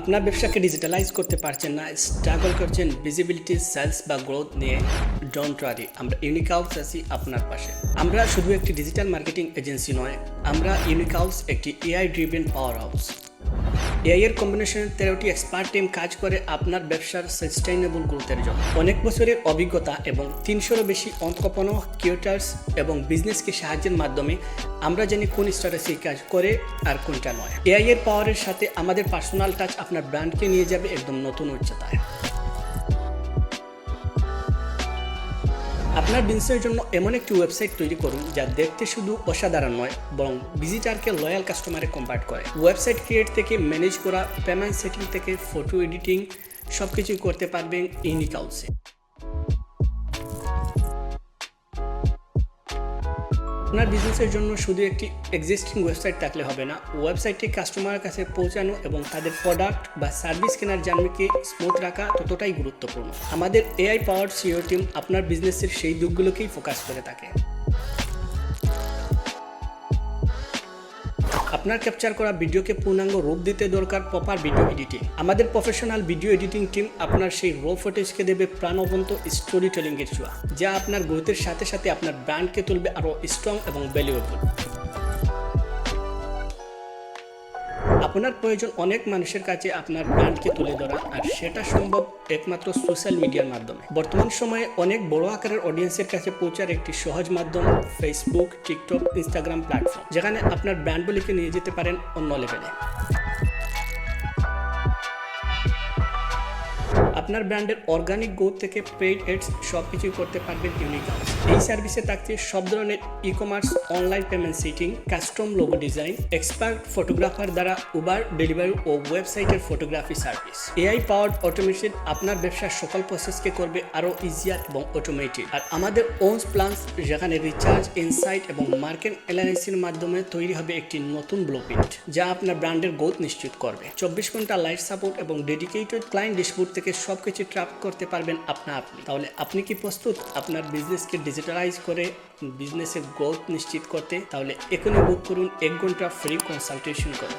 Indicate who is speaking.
Speaker 1: আপনার ব্যবসাকে ডিজিটালাইজ করতে পারছেন না স্ট্রাগল করছেন ভিজিবিলিটি সেলস বা গ্রোথ নিয়ে ডোন্ট ওয়ারি আমরা ইউনিক হাউস আছি আপনার পাশে। আমরা শুধু একটি ডিজিটাল মার্কেটিং এজেন্সি নয়, আমরা ইউনিক হাউস একটি AI driven power house AI কম্বিনেশনের কম্বিনেশনে তেরোটি এক্সপার্ট টিম কাজ করে আপনার ব্যবসার সাস্টেইনেবল গ্রোথের জন্য। অনেক বছরের অভিজ্ঞতা এবং তিনশোরও বেশি অঙ্কপন কিউটার্স এবং বিজনেসকে সাহায্যের মাধ্যমে আমরা জানি কোন স্ট্র্যাটেজি কাজ করে আর কোনটা নয়। এআইয়ের পাওয়ারের সাথে আমাদের পার্সোনাল টাচ আপনার ব্র্যান্ডকে নিয়ে যাবে একদম নতুন উচ্চতায়। আপনার বিজনেসের জন্য এমন একটি ওয়েবসাইট তৈরি করুন যা দেখতে শুধু অসাধারণ নয়, বরং ভিজিটারকে লয়াল কাস্টমারে কনভার্ট করে। ওয়েবসাইট ক্রিয়েট থেকে ম্যানেজ করা পেমেন্ট সেটিং থেকে ফটো এডিটিং সব কিছুই করতে পারবেন ইউনিক আপনার বিজনেসের জন্য শুধু একটি এক্সিস্টিং ওয়েবসাইট থাকলে হবে না ওয়েবসাইটটি কাস্টমারের কাছে পৌঁছানো এবং তাদের প্রোডাক্ট বা সার্ভিস কেনার জার্নিকে স্মুথ রাখা ততটাই গুরুত্বপূর্ণ। আমাদের এআই পাওয়ার সিও টিম আপনার বিজনেসের সেই দিকগুলোকেই ফোকাস করে থাকে। আপনার ক্যাপচার করা ভিডিওকে পূর্ণাঙ্গ রূপ দিতে দরকার প্রপার ভিডিও এডিটিং আমাদের প্রফেশনাল ভিডিও এডিটিং টিম আপনার সেই র ফুটেজকে দেবে প্রাণবন্ত স্টোরি টেলিং এর ছোঁয়া যা আপনার গ্রোথের সাথে সাথে আপনার ব্র্যান্ডকে তুলবে আরও স্ট্রং এবং ভ্যালুয়েবল আপনার প্রয়োজন অনেক মানুষের কাছে আপনার ব্র্যান্ডকে তুলে ধরা, আর সেটা সম্ভব একমাত্র সোশ্যাল মিডিয়ার মাধ্যমে। বর্তমান সময়ে অনেক বড় আকারের অডিয়েন্সের কাছে পৌঁছার একটি সহজ মাধ্যম ফেসবুক টিকটক ইনস্টাগ্রাম প্ল্যাটফর্ম যেখানে আপনার ব্র্যান্ডগুলিকে নিয়ে যেতে পারেন অন্য লেভেলে আপনার ব্র্যান্ডের অর্গানিক গ্রোথ থেকে পেইড এডস সব কিছুই করতে পারবেন ইউনিক এই সার্ভিসে থাকছে সব ধরনের e commerce online payment setting custom logo design expert photographer দ্বারা উবার ডেলিভারি ও ওয়েবসাইটের photography service AI powered automation আপনার ব্যবসার সকল প্রসেসকে করবে আরও ইজিয়ার এবং অটোমেটেড আর আমাদের ওনস প্ল্যান্স যেখানে রিচার্জ ইনসাইট এবং মার্কেট অ্যানালাইসিসের মাধ্যমে তৈরি হবে একটি নতুন ব্লুপ্রিন্ট যা আপনার ব্র্যান্ডের গ্রোথ নিশ্চিত করবে। চব্বিশ ঘণ্টা লাইফ সাপোর্ট এবং ডেডিকেটেড ক্লায়েন্ট ডিসপুট থেকে সব কিছু ট্রাপ করতে পারবেন আপনা আপনি। তাহলে আপনি কি প্রস্তুত? আপনার বিজনেসকে ডিজিটালাইজ করে বিজনেসের গ্রোথ নিশ্চিত করতে, তাহলে এখনই বুক করুন এক ঘণ্টা ফ্রি কনসালটেশন করুন